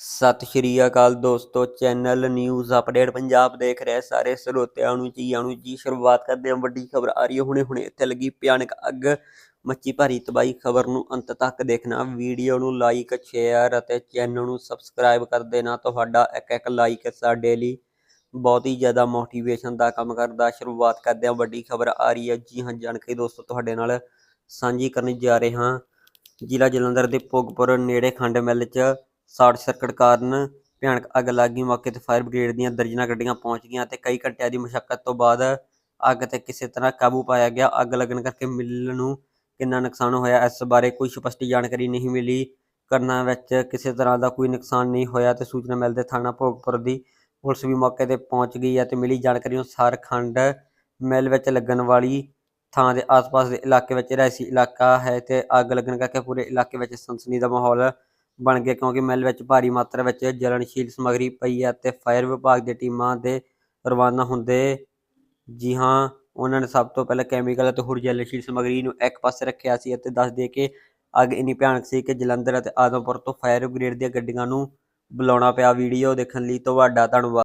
ਸਤਿ ਸ਼੍ਰੀ ਅਕਾਲ ਦੋਸਤੋ, channel news update Punjab ਦੇਖ ਰਹੇ ਸਾਰੇ ਸਰੋਤਿਆਂ ਨੂੰ ਜੀ ਨੂੰ ਜੀ, ਸ਼ੁਰੂਆਤ ਕਰਦੇ ਹਾਂ ਵੱਡੀ ਖਬਰ ਆ ਰਹੀ ਹੈ। ਹੁਣੇ ਹੁਣੇ ਇੱਥੇ ਲੱਗੀ ਭਿਆਨਕ ਅੱਗ, ਮੱਚੀ ਭਾਰੀ ਤਬਾਹੀ, ਖਬਰ ਨੂੰ ਅੰਤ ਤੱਕ ਦੇਖਣਾ, ਵੀਡੀਓ ਨੂੰ ਲਾਈਕ ਸ਼ੇਅਰ ਅਤੇ ਚੈਨਲ ਨੂੰ ਸਬਸਕ੍ਰਾਈਬ ਕਰ ਦੇਣਾ, ਤੁਹਾਡਾ ਇੱਕ ਇੱਕ ਲਾਈਕ ਸਾਡੇ ਲਈ ਬਹੁਤ ਹੀ ਜ਼ਿਆਦਾ ਮੋਟੀਵੇਸ਼ਨ ਦਾ ਕੰਮ ਕਰਦਾ। ਸ਼ੁਰੂਆਤ ਕਰਦੇ ਹਾਂ ਵੱਡੀ ਖਬਰ ਆ ਰਹੀ ਹੈ। ਜੀ ਹਾਂ, ਜਾਣਕਾਰੀ ਦੋਸਤੋ ਤੁਹਾਡੇ ਨਾਲ ਸਾਂਝੀ ਕਰਨ ਜਾ ਰਹੇ ਹਾਂ। ਜ਼ਿਲ੍ਹਾ ਜਲੰਧਰ ਦੇ ਭੋਗਪੁਰ ਨੇੜੇ ਖੰਡ ਮਿੱਲ 'ਚ ਸ਼ਾਰਟ ਸਰਕਟ ਕਾਰਨ ਭਿਆਨਕ ਅੱਗ ਲੱਗ ਗਈ। ਮੌਕੇ ਤੇ ਫਾਇਰ ਬ੍ਰਿਗੇਡ ਦੀਆਂ ਦਰਜਨਾਂ ਗੱਡੀਆਂ ਪਹੁੰਚ ਗਈਆਂ ਤੇ ਕਈ ਘੰਟਿਆਂ ਦੀ ਮੁਸ਼ਕਲ ਤੋਂ ਬਾਅਦ ਅੱਗ ਤੇ ਕਿਸੇ ਤਰ੍ਹਾਂ ਕਾਬੂ ਪਾਇਆ ਗਿਆ। ਅੱਗ ਲੱਗਣ ਕਰਕੇ ਮਿੱਲ ਨੂੰ ਕਿੰਨਾ ਨੁਕਸਾਨ ਹੋਇਆ, ਇਸ ਬਾਰੇ ਕੋਈ ਸਪਸ਼ਟ ਜਾਣਕਾਰੀ ਨਹੀਂ ਮਿਲੀ। ਕਰਨਾ ਵਿੱਚ ਕਿਸੇ ਤਰ੍ਹਾਂ ਦਾ ਕੋਈ ਨੁਕਸਾਨ ਨਹੀਂ ਹੋਇਆ ਤੇ ਸੂਚਨਾ ਮਿਲਦੇ ਥਾਣਾ ਭੋਗਪੁਰ ਦੀ ਪੁਲਿਸ ਵੀ ਮੌਕੇ ਤੇ ਪਹੁੰਚ ਗਈ ਹੈ ਤੇ ਮਿਲੀ ਜਾਣਕਾਰੀ ਅਨੁਸਾਰ ਖੰਡ ਮਿੱਲ ਵਿੱਚ ਲੱਗਣ ਵਾਲੀ ਥਾਂ ਦੇ ਆਸ-ਪਾਸ ਦੇ ਇਲਾਕੇ ਵਿੱਚ ਰਹਿਸੀ ਇਲਾਕਾ ਹੈ ਤੇ ਅੱਗ ਲੱਗਣ ਕਰਕੇ ਪੂਰੇ ਇਲਾਕੇ ਵਿੱਚ ਸਨਸਨੀ ਦਾ ਮਾਹੌਲ ਬਣ ਗਏ ਕਿਉਂਕਿ ਮਿਲ ਵਿੱਚ ਭਾਰੀ ਮਾਤਰਾ ਵਿੱਚ ਜਲਣਸ਼ੀਲ ਸਮੱਗਰੀ ਪਈ ਹੈ ਅਤੇ ਫਾਇਰ ਵਿਭਾਗ ਦੀ ਟੀਮਾਂ ਦੇ ਰਵਾਨਾ ਹੁੰਦੇ ਜੀ ਹਾਂ, ਉਹਨਾਂ ਨੇ ਸਭ ਤੋਂ ਪਹਿਲਾਂ ਕੈਮੀਕਲ ਅਤੇ ਹੋਰ ਜਲਣਸ਼ੀਲ ਸਮੱਗਰੀ ਨੂੰ ਇੱਕ ਪਾਸੇ ਰੱਖਿਆ ਸੀ ਅਤੇ ਦੱਸ ਦੇ ਕਿ ਅੱਗ ਇੰਨੀ ਭਿਆਨਕ ਸੀ ਕਿ ਜਲੰਧਰ ਅਤੇ ਆਦਮਪੁਰ ਤੋਂ ਫਾਇਰ ਬ੍ਰਿਗੇਡ ਦੀਆਂ ਗੱਡੀਆਂ ਨੂੰ ਬੁਲਾਉਣਾ ਪਿਆ। ਵੀਡੀਓ ਦੇਖਣ ਲਈ ਤੁਹਾਡਾ ਧੰਨਵਾਦ।